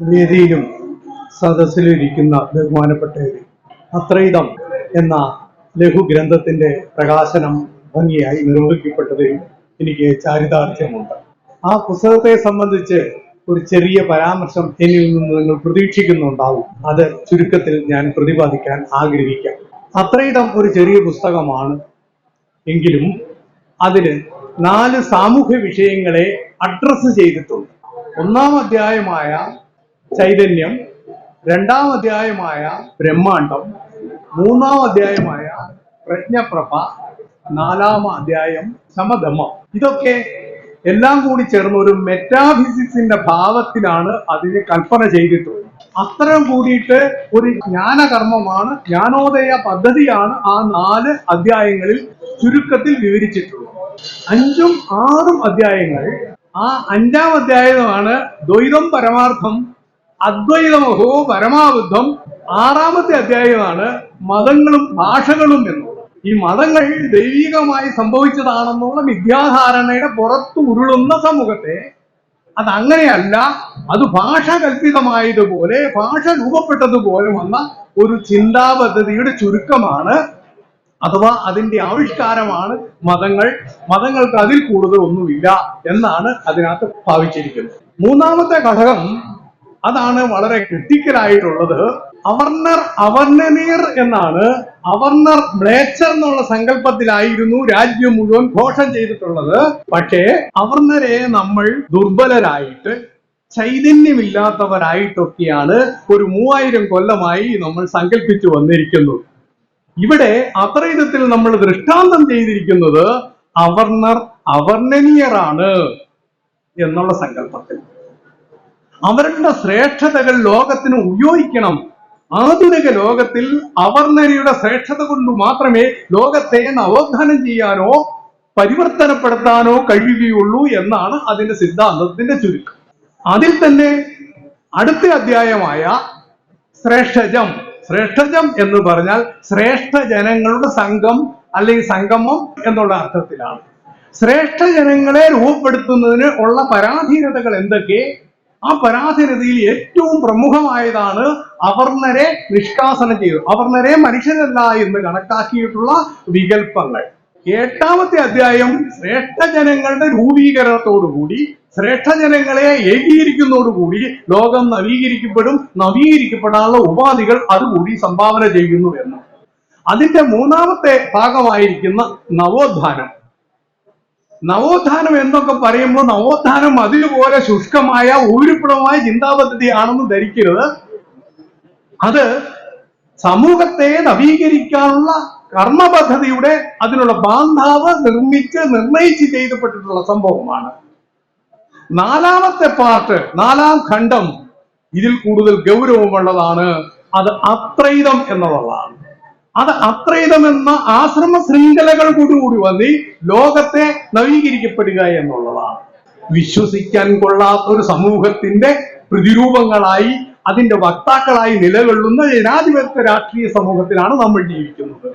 വേദിയിലും സദസ്സിലും ഇരിക്കുന്ന ബഹുമാനപ്പെട്ടവര് അത്രയിതം എന്ന ലഘുഗ്രന്ഥത്തിന്റെ പ്രകാശനം ഭംഗിയായി നിർവഹിക്കപ്പെട്ടതിൽ എനിക്ക് ചാരിതാർത്ഥ്യമുണ്ട്. ആ പുസ്തകത്തെ സംബന്ധിച്ച് ഒരു ചെറിയ പരാമർശം എന്നിൽ നിന്ന് നിങ്ങൾ പ്രതീക്ഷിക്കുന്നുണ്ടാവും. അത് ചുരുക്കത്തിൽ ഞാൻ പ്രതിപാദിക്കാൻ ആഗ്രഹിക്കാം. അത്രയിടം ഒരു ചെറിയ പുസ്തകമാണ് എങ്കിലും അതിന് നാല് സാമൂഹ്യ വിഷയങ്ങളെ അഡ്രസ്സ് ചെയ്തിട്ടുണ്ട്. ഒന്നാം അധ്യായമായ ചൈതന്യം. രണ്ടാം അധ്യായമായ ബ്രഹ്മാണ്ടം മൂന്നാം അധ്യായമായ പ്രജ്ഞപ്രഭ. നാലാം അധ്യായം സമധമം. ഇതൊക്കെ എല്ലാം കൂടി ചേർന്ന് ഒരു മെറ്റാഫിസിക്സിന്റെ ഭാവത്തിലാണ് അതിനെ കൽപ്പന ചെയ്തിട്ടുള്ളത്. അത്തരം കൂടിയിട്ട് ഒരു ജ്ഞാനകർമ്മമാണ് ജ്ഞാനോദയ പദ്ധതിയാണ് ആ നാല് അധ്യായങ്ങളിൽ ചുരുക്കത്തിൽ വിവരിച്ചിട്ടുള്ളത്. അഞ്ചും ആറും അധ്യായങ്ങൾ. ആ അഞ്ചാം അധ്യായമാണ് ദ്വൈതം പരമാർത്ഥം അദ്വൈതമഹോ പരമാബുദ്ധം ആറാമത്തെ അധ്യായമാണ് മതങ്ങളും ഭാഷകളും എന്ന്. ഈ മതങ്ങൾ ദൈവികമായി സംഭവിച്ചതാണെന്നുള്ള മിഥ്യാധാരണയുടെ പുറത്തു ഉരുളുന്ന സമൂഹത്തെ അത് അങ്ങനെയല്ല അത് ഭാഷ കൽപ്പിതമായതുപോലെ ഭാഷ രൂപപ്പെട്ടതുപോലെ വന്ന ഒരു ചിന്താ പദ്ധതിയുടെ ചുരുക്കമാണ് അഥവാ അതിന്റെ ആവിഷ്കാരമാണ് മതങ്ങൾ. മതങ്ങൾക്ക് അതിൽ കൂടുതൽ ഒന്നുമില്ല എന്നാണ് അതിനകത്ത് ഭാവിച്ചിരിക്കുന്നത്. മൂന്നാമത്തെ ഘടകം അതാണ് വളരെ ക്രിട്ടിക്കൽ ആയിട്ടുള്ളത്. അവർണർ അവർണനീർ എന്നാണ്. അവർണർ ബ്ലേച്ചർ എന്നുള്ള സങ്കല്പത്തിലായിരുന്നു രാജ്യം മുഴുവൻ ഘോഷം ചെയ്തിട്ടുള്ളത്. പക്ഷേ അവർണരെ നമ്മൾ ദുർബലരായിട്ട് ചൈതന്യമില്ലാത്തവരായിട്ടൊക്കെയാണ് ഒരു മൂവായിരം കൊല്ലമായി നമ്മൾ സങ്കല്പിച്ചു വന്നിരിക്കുന്നത് ഇവിടെ അത്രയുധത്തിൽ നമ്മൾ ദൃഷ്ടാന്തം ചെയ്തിരിക്കുന്നത് അവർണർ അവർണനീയറാണ് എന്നുള്ള സങ്കല്പത്തിൽ. അവരുടെ ശ്രേഷ്ഠതകൾ ലോകത്തിന് ഉപയോഗിക്കണം. ആധുനിക ലോകത്തിൽ അവർണരിയുടെ ശ്രേഷ്ഠത കൊണ്ട് മാത്രമേ ലോകത്തെ നവോത്ഥാനം ചെയ്യാനോ പരിവർത്തനപ്പെടുത്താനോ കഴിയുകയുള്ളൂ എന്നാണ് അതിന്റെ സിദ്ധാന്തത്തിന്റെ ചുരുക്കം. അതിൽ തന്നെ അടുത്ത അധ്യായമായ ശ്രേഷ്ഠജം. ശ്രേഷ്ഠജം എന്ന് പറഞ്ഞാൽ ശ്രേഷ്ഠ ജനങ്ങളുടെ സംഘം അല്ലെങ്കിൽ സംഗമം എന്നുള്ള അർത്ഥത്തിലാണ്. ശ്രേഷ്ഠ ജനങ്ങളെ രൂപപ്പെടുത്തുന്നതിന് ഉള്ള പരാധീനതകൾ എന്തൊക്കെ? ആ പരാധീനതയിൽ ഏറ്റവും പ്രമുഖമായതാണ് അവർണരെ നിഷ്കാസനം ചെയ്തു അവർണരെ മനുഷ്യരല്ല എന്ന് കണക്കാക്കിയിട്ടുള്ള വികല്പങ്ങൾ എട്ടാമത്തെ അധ്യായം ശ്രേഷ്ഠജനങ്ങളുടെ രൂപീകരണത്തോടുകൂടി ശ്രേഷ്ഠജനങ്ങളെ ഏകീകരിക്കുന്നതോടുകൂടി ലോകം നവീകരിക്കപ്പെടും നവീകരിക്കപ്പെടാനുള്ള ഉപാധികൾ അതുകൂടി സംഭാവന ചെയ്യുന്നു എന്ന്. അതിന്റെ മൂന്നാമത്തെ ഭാഗമായിരിക്കുന്ന നവോത്ഥാനം. നവോത്ഥാനം എന്നൊക്കെ പറയുമ്പോൾ നവോത്ഥാനം അതുപോലെ ശുഷ്കമായ ഊരുപ്പുറമായ ചിന്താപദ്ധതിയാണെന്ന് ധരിക്കരുത്. അത് സമൂഹത്തെ നവീകരിക്കാനുള്ള കർമ്മ പദ്ധതിയുടെ അതിനുള്ള ബാന്ധാവ് നിർമ്മിച്ച് നിർണയിച്ച് ചെയ്തപ്പെട്ടിട്ടുള്ള സംഭവമാണ്. നാലാമത്തെ പാർട്ട് നാലാം ഖണ്ഡം ഇതിൽ കൂടുതൽ ഗൗരവമുള്ളതാണ്. അത് അത്രൈതം എന്നുള്ളതാണ്. അത് അത്രയുതമെന്ന ആശ്രമ ശൃംഖലകൾ കൂടി വന്നി ലോകത്തെ നവീകരിക്കപ്പെടുക എന്നുള്ളതാണ്. വിശ്വസിക്കാൻ കൊള്ളാത്ത ഒരു സമൂഹത്തിന്റെ പ്രതിരൂപങ്ങളായി അതിന്റെ വക്താക്കളായി നിലകൊള്ളുന്ന ജനാധിപത്യ രാഷ്ട്രീയ സമൂഹത്തിലാണ് നമ്മൾ ജീവിക്കുന്നത്.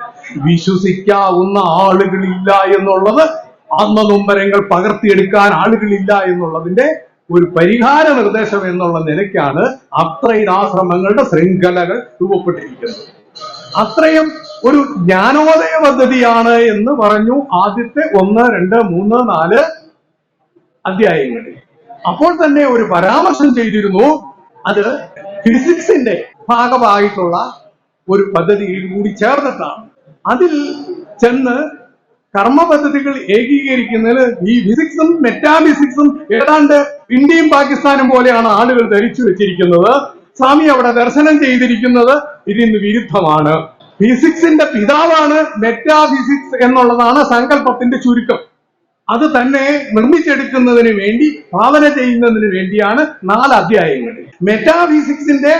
വിശ്വസിക്കാവുന്ന ആളുകളില്ല എന്നുള്ളത് അന്ന നൊമ്പരങ്ങൾ പകർത്തിയെടുക്കാൻ ആളുകളില്ല എന്നുള്ളതിന്റെ ഒരു പരിഹാര നിർദ്ദേശം എന്നുള്ള നിലയ്ക്കാണ് അത്രയും ആശ്രമങ്ങളുടെ ശൃംഖലകൾ രൂപപ്പെട്ടിരിക്കുന്നത്. അത്രയും ഒരു ജ്ഞാനോദയ പദ്ധതിയാണ് എന്ന് പറഞ്ഞു ആദ്യത്തെ ഒന്ന് രണ്ട് മൂന്ന് നാല് അധ്യായങ്ങളിൽ. അപ്പോൾ തന്നെ ഒരു പരാമർശം ചെയ്തിരുന്നു. അത് ഫിസിക്സിന്റെ ഭാഗമായിട്ടുള്ള ഒരു പദ്ധതിയിൽ കൂടി ചേർന്നിട്ടാണ്. അതിൽ ചെന്ന് കർമ്മ പദ്ധതികൾ ഈ ഫിസിക്സും മെറ്റാഫിസിക്സും ഏതാണ്ട് ഇന്ത്യയും പാകിസ്ഥാനും പോലെയാണ് ആളുകൾ ധരിച്ചു വെച്ചിരിക്കുന്നത്. സ്വാമി അവിടെ ദർശനം ചെയ്തിരിക്കുന്നത് ഇതിന് വിരുദ്ധമാണ്. ഫിസിക്സിന്റെ പിതാവാണ് മെറ്റാഫിസിക്സ് എന്നുള്ളതാണ് സങ്കല്പത്തിന്റെ ചുരുക്കം. അത് തന്നെ നിർമ്മിച്ചെടുക്കുന്നതിന് വേണ്ടി ഭാവന ചെയ്യുന്നതിന് വേണ്ടിയാണ് നാല് അധ്യായങ്ങൾ. മെറ്റാഫിസിക്സിന്റെ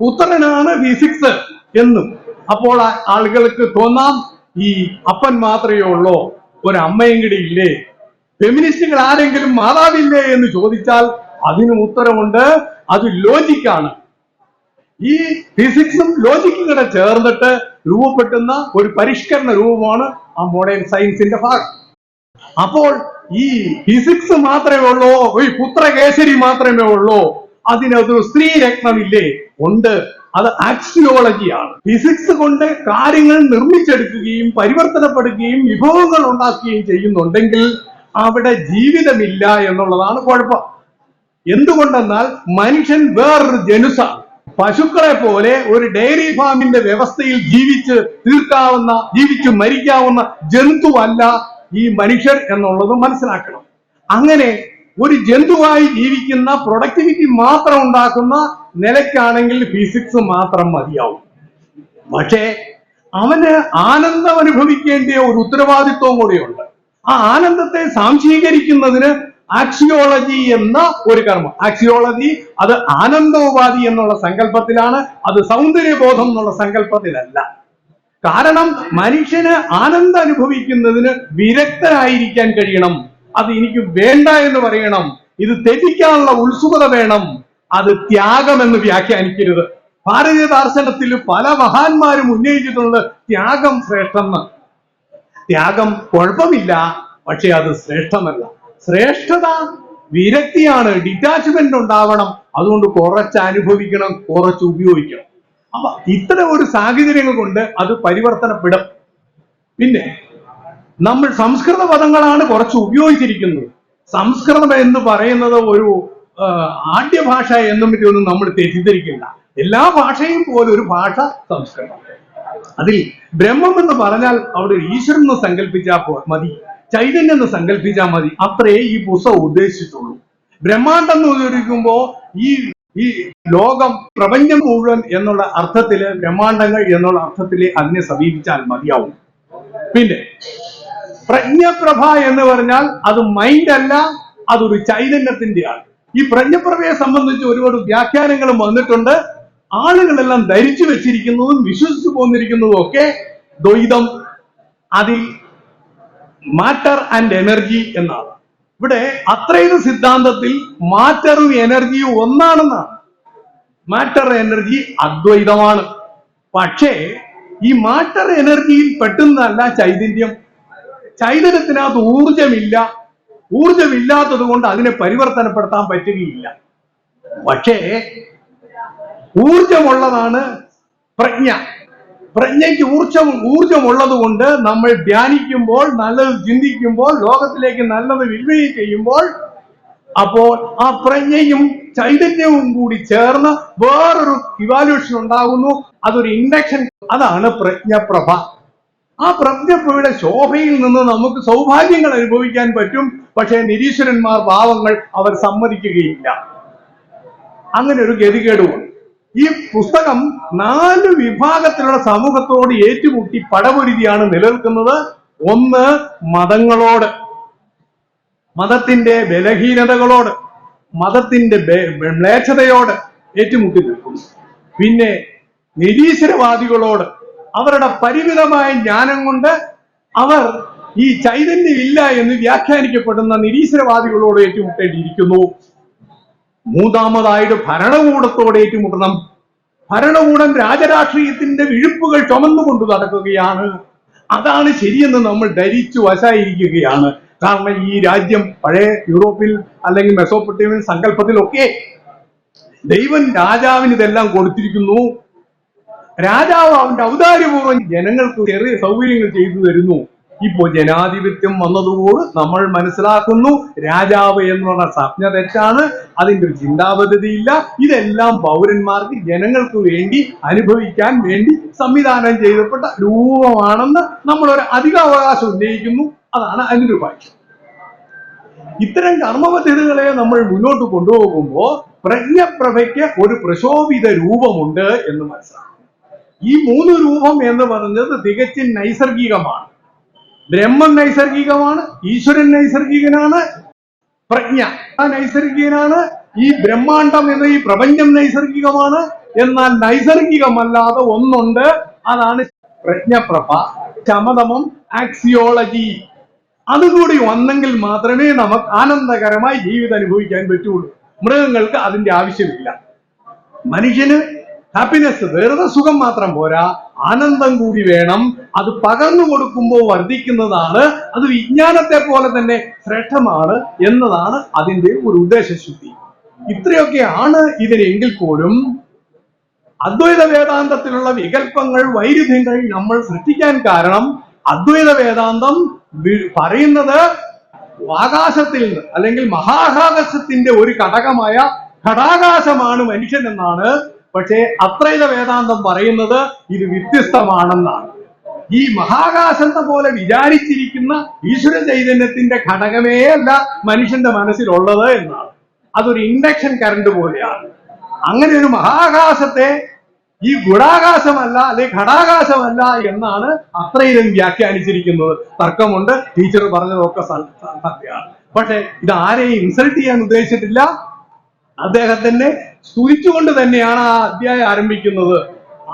പുത്രനാണ് ഫിസിക്സ് എന്നും. അപ്പോൾ ആളുകൾക്ക് തോന്നാം ഈ അപ്പൻ മാത്രമേ ഉള്ളൂ? ഒരു അമ്മയും കൂടി ഇല്ലേ? ഫെമിനിസ്റ്റുകൾ ആരെങ്കിലും മാതാവില്ലേ എന്ന് ചോദിച്ചാൽ അതിനും ഉത്തരമുണ്ട് അത് ലോജിക്കാണ്. ഈ ഫിസിക്സും ലോജിക്കും കൂടെ ചേർന്നിട്ട് രൂപപ്പെട്ടുന്ന ഒരു പരിഷ്കരണ രൂപമാണ് ആ മോഡേൺ സയൻസിന്റെ ഭാഗം. അപ്പോൾ ഈ ഫിസിക്സ് മാത്രമേ ഉള്ളൂ ഈ പുത്രകേസരി മാത്രമേ ഉള്ളൂ. അതിനകത്തൊരു സ്ത്രീ രത്നമില്ലേ ഉണ്ട്. അത് ആക്സിയോളജിയാണ് ഫിസിക്സ് കൊണ്ട് കാര്യങ്ങൾ നിർമ്മിച്ചെടുക്കുകയും പരിവർത്തനപ്പെടുകയും വിഭവങ്ങൾ ഉണ്ടാക്കുകയും ചെയ്യുന്നുണ്ടെങ്കിൽ അവിടെ ജീവിതമില്ല എന്നുള്ളതാണ് കുഴപ്പം. എന്തുകൊണ്ടെന്നാൽ മനുഷ്യൻ വേറൊരു ജനുസാണ് പശുക്കളെ പോലെ ഒരു ഡയറി ഫാമിന്റെ വ്യവസ്ഥയിൽ ജീവിച്ച് തീർക്കാവുന്ന ജീവിച്ച് മരിക്കാവുന്ന ജന്തുവല്ല ഈ മനുഷ്യർ എന്നുള്ളത് മനസ്സിലാക്കണം. അങ്ങനെ ഒരു ജന്തുവായി ജീവിക്കുന്ന പ്രൊഡക്ടിവിറ്റി മാത്രം ഉണ്ടാക്കുന്ന നിലയ്ക്കാണെങ്കിൽ ഫിസിക്സ് മാത്രം മതിയാവും. പക്ഷേ അവന് ആനന്ദം അനുഭവിക്കേണ്ട ഒരു ഉത്തരവാദിത്വം കൂടിയുണ്ട്. ആ ആനന്ദത്തെ സാംശീകരിക്കുന്നതിന് ആക്സിയോളജി എന്ന ഒരു കർമ്മം. ആക്സിയോളജി അത് ആനന്ദോപാധി എന്നുള്ള സങ്കല്പത്തിലാണ് അത് സൗന്ദര്യബോധം എന്നുള്ള സങ്കല്പത്തിലല്ല. കാരണം മനുഷ്യന് ആനന്ദം അനുഭവിക്കുന്നതിന് വിരക്തനായിരിക്കാൻ കഴിയണം. അത് എനിക്ക് വേണ്ട എന്ന് പറയണം. ഇത് തെറ്റിക്കാനുള്ള ഉത്സുകത വേണം. അത് ത്യാഗമെന്ന് വ്യാഖ്യാനിക്കരുത്. ഭാരതീയ ദാർശനത്തിൽ പല മഹാന്മാരും ഉന്നയിച്ചിട്ടുള്ളത് ത്യാഗം ശ്രേഷ്ഠം ത്യാഗം കുഴപ്പമില്ല പക്ഷെ അത് ശ്രേഷ്ഠമല്ല. ശ്രേഷ്ഠത വിരക്തിയാണ് ഡിറ്റാച്ച്മെന്റ് ഉണ്ടാവണം. അതുകൊണ്ട് കുറച്ച് അനുഭവിക്കണം കുറച്ച് ഉപയോഗിക്കണം. അപ്പൊ ഇത്തരം ഒരു സാഹചര്യങ്ങൾ കൊണ്ട് അത് പരിവർത്തനപ്പെടും. പിന്നെ നമ്മൾ സംസ്കൃത പദങ്ങളാണ് കുറച്ച് ഉപയോഗിച്ചിരിക്കുന്നത്. സംസ്കൃതം എന്ന് പറയുന്നത് ഒരു ആദ്യ ഭാഷ എന്നും മറ്റൊന്നും നമ്മൾ തെറ്റിദ്ധരിക്കില്ല എല്ലാ ഭാഷയും പോലെ ഒരു ഭാഷ സംസ്കൃതം. അതിൽ ബ്രഹ്മം എന്ന് പറഞ്ഞാൽ അവിടെ ഈശ്വരൻ സങ്കല്പിച്ചാൽ മതി. ചൈതന്യം എന്ന് സങ്കല്പിച്ചാൽ മതി. അത്രേ ഈ പുസ്തകം ഉദ്ദേശിച്ചിട്ടുള്ളൂ. ബ്രഹ്മാണ്ടം എന്ന് വിവരിക്കുമ്പോ ഈ ഈ ലോകം പ്രപഞ്ചം മുഴുവൻ എന്നുള്ള അർത്ഥത്തിൽ ബ്രഹ്മാണ്ടങ്ങൾ എന്നുള്ള അർത്ഥത്തിൽ അതിനെ സമീപിച്ചാൽ മതിയാവും. പിന്നെ പ്രജ്ഞപ്രഭ എന്ന് പറഞ്ഞാൽ അത് മൈൻഡ് അല്ല അതൊരു ചൈതന്യത്തിന്റെയാണ്. ഈ പ്രജ്ഞപ്രഭയെ സംബന്ധിച്ച് ഒരുപാട് വ്യാഖ്യാനങ്ങളും വന്നിട്ടുണ്ട്. ആളുകളെല്ലാം ധരിച്ചു വെച്ചിരിക്കുന്നതും വിശ്വസിച്ചു പോന്നിരിക്കുന്നതും ഒക്കെ ദ്വൈതം. അതിൽ മാറ്റർ ആൻഡ് എനർജി എന്നാണ്. ഇവിടെ അത്രയും സിദ്ധാന്തത്തിൽ മാറ്ററും എനർജിയും ഒന്നാണെന്നാണ്. Matter energy അദ്വൈതമാണ്. പക്ഷേ ഈ മാറ്റർ എനർജിയിൽ പെട്ടുന്നതല്ല ചൈതന്യം. ചൈതന്യത്തിനകത്ത് ഊർജമില്ല ഊർജമില്ലാത്തത് കൊണ്ട് അതിനെ പരിവർത്തനപ്പെടുത്താൻ പറ്റുകയില്ല. പക്ഷേ ഊർജമുള്ളതാണ് പ്രജ്ഞ. പ്രജ്ഞയ്ക്ക് ഊർജം ഊർജമുള്ളത് കൊണ്ട് നമ്മൾ ധ്യാനിക്കുമ്പോൾ നല്ലത് ചിന്തിക്കുമ്പോൾ ലോകത്തിലേക്ക് നല്ലത് വിൽവയും ചെയ്യുമ്പോൾ അപ്പോൾ ആ പ്രജ്ഞയും ചൈതന്യവും കൂടി ചേർന്ന് വേറൊരു ഇവാലുവേഷൻ ഉണ്ടാകുന്നു. അതൊരു ഇൻഡക്ഷൻ അതാണ് പ്രജ്ഞപ്രഭ. ആ പ്രജ്ഞപ്രഭയുടെ ശോഭയിൽ നിന്ന് നമുക്ക് സൗഭാഗ്യങ്ങൾ അനുഭവിക്കാൻ പറ്റും. പക്ഷേ നിരീശ്വരന്മാർ പാവങ്ങൾ അവർ സമ്മതിക്കുകയില്ല. അങ്ങനെ ഒരു ഗതികേടുമുണ്ട്. ഈ പുസ്തകം നാല് വിഭാഗത്തിലുള്ള സമൂഹത്തോട് ഏറ്റുമുട്ടി പടപൊരുതിയാണ് നിലനിൽക്കുന്നത്. ഒന്ന് മതങ്ങളോട്. മതത്തിന്റെ ബലഹീനതകളോട് മതത്തിന്റെ മ്ലേച്ഛതയോട് ഏറ്റുമുട്ടി നിൽക്കുന്നു. പിന്നെ നിരീശ്വരവാദികളോട് അവരുടെ പരിമിതമായ ജ്ഞാനം കൊണ്ട് അവർ ഈ ചൈതന്യം ഇല്ല എന്ന് വ്യാഖ്യാനിക്കപ്പെടുന്ന നിരീശ്വരവാദികളോട് ഏറ്റുമുട്ടേണ്ടിയിരിക്കുന്നു. മൂന്നാമതായിട്ട് ഭരണകൂടത്തോട് ഏറ്റുമുട്ടണം. ഭരണകൂടം രാജരാഷ്ട്രീയത്തിന്റെ വിഴുപ്പുകൾ ചുമന്നുകൊണ്ട് നടക്കുകയാണ്. അതാണ് ശരിയെന്ന് നമ്മൾ ധരിച്ചു വശായിരിക്കുകയാണ്. കാരണം ഈ രാജ്യം പഴയ യൂറോപ്പിൽ അല്ലെങ്കിൽ മെസോപ്പൊട്ടേമിയൻ സങ്കല്പത്തിലൊക്കെ ദൈവം രാജാവിന് ഇതെല്ലാം കൊടുത്തിരിക്കുന്നു. രാജാവ് അവന്റെ ഔദാര്യപൂർവം ജനങ്ങൾക്ക് ചെറിയ സൗകര്യങ്ങൾ ചെയ്തു തരുന്നു. ഇപ്പോ ജനാധിപത്യം വന്നതുകൊണ്ട് നമ്മൾ മനസ്സിലാക്കുന്നു. രാജാവ് എന്ന് പറഞ്ഞ സ്വപ്ന തെറ്റാണ്. അതിന്റെ ഒരു ചിന്താപദ്ധതിയില്ല. ഇതെല്ലാം പൗരന്മാർക്ക് ജനങ്ങൾക്ക് വേണ്ടി അനുഭവിക്കാൻ വേണ്ടി സംവിധാനം ചെയ്തപ്പെട്ട രൂപമാണെന്ന് നമ്മൾ ഒരു അധികാവകാശം ഉന്നയിക്കുന്നു. അതാണ് അതിന്റെ ഒരു ഭാഷ ഇത്തരം കർമ്മപദ്ധതികളെ നമ്മൾ മുന്നോട്ട് കൊണ്ടുപോകുമ്പോൾ പ്രജ്ഞപ്രഭയ്ക്ക് ഒരു പ്രശോഭിത രൂപമുണ്ട് എന്ന് മനസ്സിലാക്കും ഈ മൂന്ന് രൂപം എന്ന് പറഞ്ഞത് തികച്ചും നൈസർഗികമാണ്. ബ്രഹ്മം നൈസർഗികമാണ് ഈശ്വരൻ നൈസർഗികനാണ് പ്രജ്ഞ നൈസർഗികനാണ് ഈ ബ്രഹ്മാണ്ടം എന്ന ഈ പ്രപഞ്ചം നൈസർഗികമാണ് എന്നാൽ നൈസർഗികമല്ലാതെ ഒന്നുണ്ട്. അതാണ് പ്രജ്ഞപ്രഭ ചമതമം ആക്സിയോളജി. അതുകൂടി വന്നെങ്കിൽ മാത്രമേ നമുക്ക് ആനന്ദകരമായി ജീവിതം അനുഭവിക്കാൻ പറ്റുള്ളൂ. മൃഗങ്ങൾക്ക് അതിന്റെ ആവശ്യമില്ല. മനുഷ്യന് ഹാപ്പിനെസ് വെറുതെ സുഖം മാത്രം പോരാ. ആനന്ദം കൂടി വേണം. അത് പകർന്നു കൊടുക്കുമ്പോൾ വർദ്ധിക്കുന്നതാണ്. അത് വിജ്ഞാനത്തെ പോലെ തന്നെ ശ്രേഷ്ഠമാണ് എന്നതാണ് അതിന്റെ ഒരു ഉദ്ദേശശുദ്ധി. ഇത്രയൊക്കെയാണ് ഇതിനെങ്കിൽ പോലും അദ്വൈത വേദാന്തത്തിലുള്ള വികല്പങ്ങൾ വൈരുദ്ധ്യങ്ങൾ നമ്മൾ സൃഷ്ടിക്കാൻ കാരണം അദ്വൈത വേദാന്തം പറയുന്നത് ആകാശത്തിൽ നിന്ന് അല്ലെങ്കിൽ മഹാകാശത്തിന്റെ ഒരു ഘടകമായ ഘടാകാശമാണ് മനുഷ്യൻ എന്നാണ് പക്ഷേ അത്രയുടെ വേദാന്തം പറയുന്നത് ഇത് വ്യത്യസ്തമാണെന്നാണ്. ഈ മഹാകാശത്തെ പോലെ വിചാരിച്ചിരിക്കുന്ന ഈശ്വര ചൈതന്യത്തിന്റെ ഘടകമേ അല്ല മനുഷ്യന്റെ മനസ്സിലുള്ളത് എന്നാണ്. അതൊരു ഇൻഡക്ഷൻ കറണ്ട് പോലെയാണ്. അങ്ങനെ ഒരു മഹാകാശത്തെ ഈ ഗുണാകാശമല്ല അല്ലെ ഘടാകാശമല്ല എന്നാണ് അത്രയിലും വ്യാഖ്യാനിച്ചിരിക്കുന്നത്. തർക്കമുണ്ട്. ടീച്ചർ പറഞ്ഞതൊക്കെ സത്യമാണ്. പക്ഷെ ഇത് ആരെയും ഇൻസൾട്ട് ചെയ്യാൻ ഉദ്ദേശിച്ചിട്ടില്ല. അദ്ദേഹത്തിനെ സ്തുതിച്ചുകൊണ്ട് തന്നെയാണ് ആ അധ്യായം ആരംഭിക്കുന്നത്.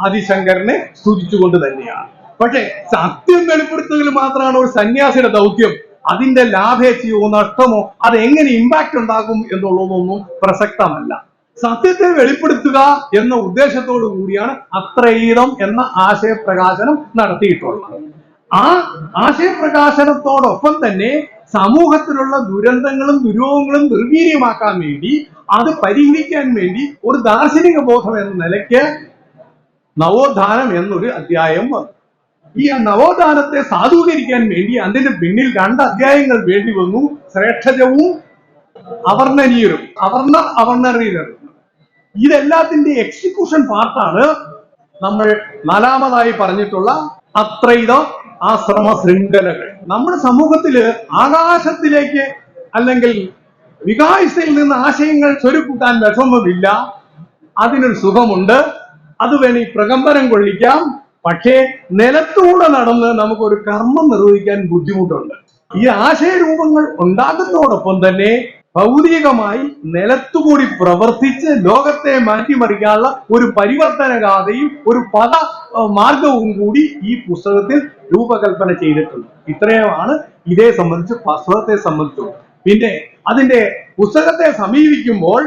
ആദിശങ്കരനെ സ്തുതിച്ചുകൊണ്ട് തന്നെയാണ്. പക്ഷെ സത്യം വെളിപ്പെടുത്തുക മാത്രമാണ് ഒരു സന്യാസിയുടെ ദൗത്യം. അതിന്റെ ലാഭേച്ഛയോ നഷ്ടമോ അത് എങ്ങനെ ഇമ്പാക്ട് ഉണ്ടാകും എന്നുള്ളതൊന്നും പ്രസക്തമല്ല. സത്യത്തെ വെളിപ്പെടുത്തുക എന്ന ഉദ്ദേശത്തോടു കൂടിയാണ് അത്രയീതം എന്ന ആശയപ്രകാശനം നടത്തിയിട്ടുള്ളത്. ആ ആശയപ്രകാശനത്തോടൊപ്പം തന്നെ സമൂഹത്തിലുള്ള ദുരന്തങ്ങളും ദുരൂഹങ്ങളും നിർവീര്യമാക്കാൻ വേണ്ടി അത് പരിഹരിക്കാൻ വേണ്ടി ഒരു ദാർശനിക ബോധം എന്ന നിലയ്ക്ക് നവോത്ഥാനം എന്നൊരു അധ്യായം വന്നു. ഈ നവോത്ഥാനത്തെ സാധൂകരിക്കാൻ വേണ്ടി അതിന്റെ പിന്നിൽ രണ്ട് അധ്യായങ്ങൾ വേണ്ടി വന്നു. ശ്രേഷ്ഠജവും അവർണനീയരും അവർണ അവർണനീയരും ഇതെല്ലാത്തിന്റെ എക്സിക്യൂഷൻ പാർട്ടാണ് നമ്മൾ നാലാമതായി പറഞ്ഞിട്ടുള്ള അത്രൈത ആശ്രമ ശൃംഖലകൾ. നമ്മുടെ സമൂഹത്തിൽ ആകാശത്തിലേക്ക് അല്ലെങ്കിൽ വികാസത്തിൽ നിന്ന് ആശയങ്ങൾ ചൊരുക്കൂട്ടാൻ വിഷമമില്ല. അതിനൊരു സുഖമുണ്ട്. അത് വേണി പ്രകമ്പനം കൊള്ളിക്കാം. പക്ഷേ നിലത്തൂടെ നടന്ന് നമുക്കൊരു കർമ്മം നിർവഹിക്കാൻ ബുദ്ധിമുട്ടുണ്ട്. ഈ ആശയരൂപങ്ങൾ ഉണ്ടാകുന്നതോടൊപ്പം തന്നെ ഭൗതികമായി നിലത്തുകൂടി പ്രവർത്തിച്ച് ലോകത്തെ മാറ്റിമറിക്കാനുള്ള ഒരു പരിവർത്തന ഗാഥയും ഒരു പദ മാർഗവും കൂടി ഈ പുസ്തകത്തിൽ രൂപകൽപ്പന ചെയ്തിട്ടുണ്ട്. ഇത്രയുമാണ് ഇതേ സംബന്ധിച്ച് പുസ്തകത്തെ സംബന്ധിച്ചുള്ളത് പിന്നെ അതിന്റെ പുസ്തകത്തെ സമീപിക്കുമ്പോൾ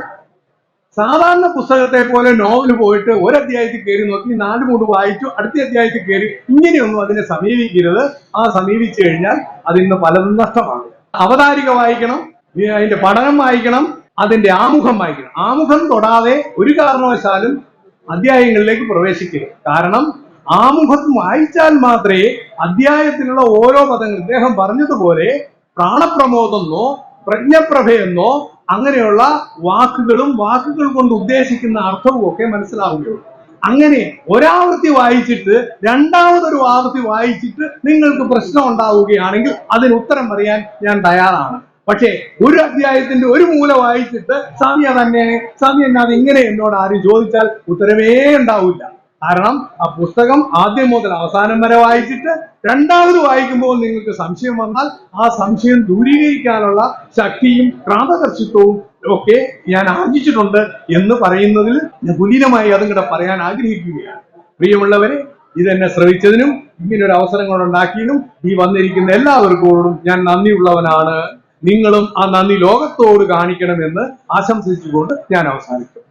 സാധാരണ പുസ്തകത്തെ പോലെ നോവൽ പോയിട്ട് ഒരു അധ്യായത്തിൽ കയറി നോക്കി നാല് മൂന്ന് വായിച്ചു അടുത്ത അധ്യായത്തിൽ കയറി ഇങ്ങനെയൊന്നും അതിനെ സമീപിക്കരുത്. ആ സമീപിച്ചു കഴിഞ്ഞാൽ അതിന് പലതും നഷ്ടമാണ്. അവതാരിക വായിക്കണം അതിന്റെ പഠനം വായിക്കണം അതിന്റെ ആമുഖം വായിക്കണം. ആമുഖം തൊടാതെ ഒരു കാരണവശാലും അധ്യായങ്ങളിലേക്ക് പ്രവേശിക്കുക. കാരണം ആമുഖം വായിച്ചാൽ മാത്രമേ അധ്യായത്തിലുള്ള ഓരോ പദങ്ങൾ ഇദ്ദേഹം പറഞ്ഞതുപോലെ പ്രാണപ്രമോദെന്നോ പ്രജ്ഞപ്രഭയെന്നോ അങ്ങനെയുള്ള വാക്കുകളും വാക്കുകൾ കൊണ്ട് ഉദ്ദേശിക്കുന്ന അർത്ഥവും ഒക്കെ മനസ്സിലാവുകയുള്ളൂ അങ്ങനെ ഒരാവൃത്തി വായിച്ചിട്ട് രണ്ടാമതൊരു ആവൃത്തി വായിച്ചിട്ട് നിങ്ങൾക്ക് പ്രശ്നം ഉണ്ടാവുകയാണെങ്കിൽ അതിന് ഉത്തരം പറയാൻ ഞാൻ തയ്യാറാണ്. പക്ഷേ ഒരു അധ്യായത്തിന്റെ ഒരു മൂല വായിച്ചിട്ട് സ്വാമി തന്നെ സ്വാമി എന്നാ ഇങ്ങനെ എന്നോട് ആരും ചോദിച്ചാൽ ഉത്തരവേ ഉണ്ടാവില്ല. കാരണം ആ പുസ്തകം ആദ്യം മുതൽ അവസാനം വരെ വായിച്ചിട്ട് രണ്ടാമത് വായിക്കുമ്പോൾ നിങ്ങൾക്ക് സംശയം വന്നാൽ ആ സംശയം ദൂരീകരിക്കാനുള്ള ശക്തിയും ക്രാന്തകർഷിത്വവും ഒക്കെ ഞാൻ ആർജിച്ചിട്ടുണ്ട് എന്ന് പറയുന്നതിൽ ഞാൻ കുലീനമായി അതും കൂടെ പറയാൻ ആഗ്രഹിക്കുകയാണ്. പ്രിയമുള്ളവരെ ഇതെന്നെ ശ്രവിച്ചതിനും ഇങ്ങനെ ഒരു അവസരങ്ങൾ ഉണ്ടാക്കിയതിനും ഈ വന്നിരിക്കുന്ന എല്ലാവർക്കോടും ഞാൻ നന്ദിയുള്ളവനാണ്. നിങ്ങളും ആ നന്ദി ലോകത്തോട് കാണിക്കണമെന്ന് ആശംസിച്ചുകൊണ്ട് ഞാൻ അവസാനിക്കും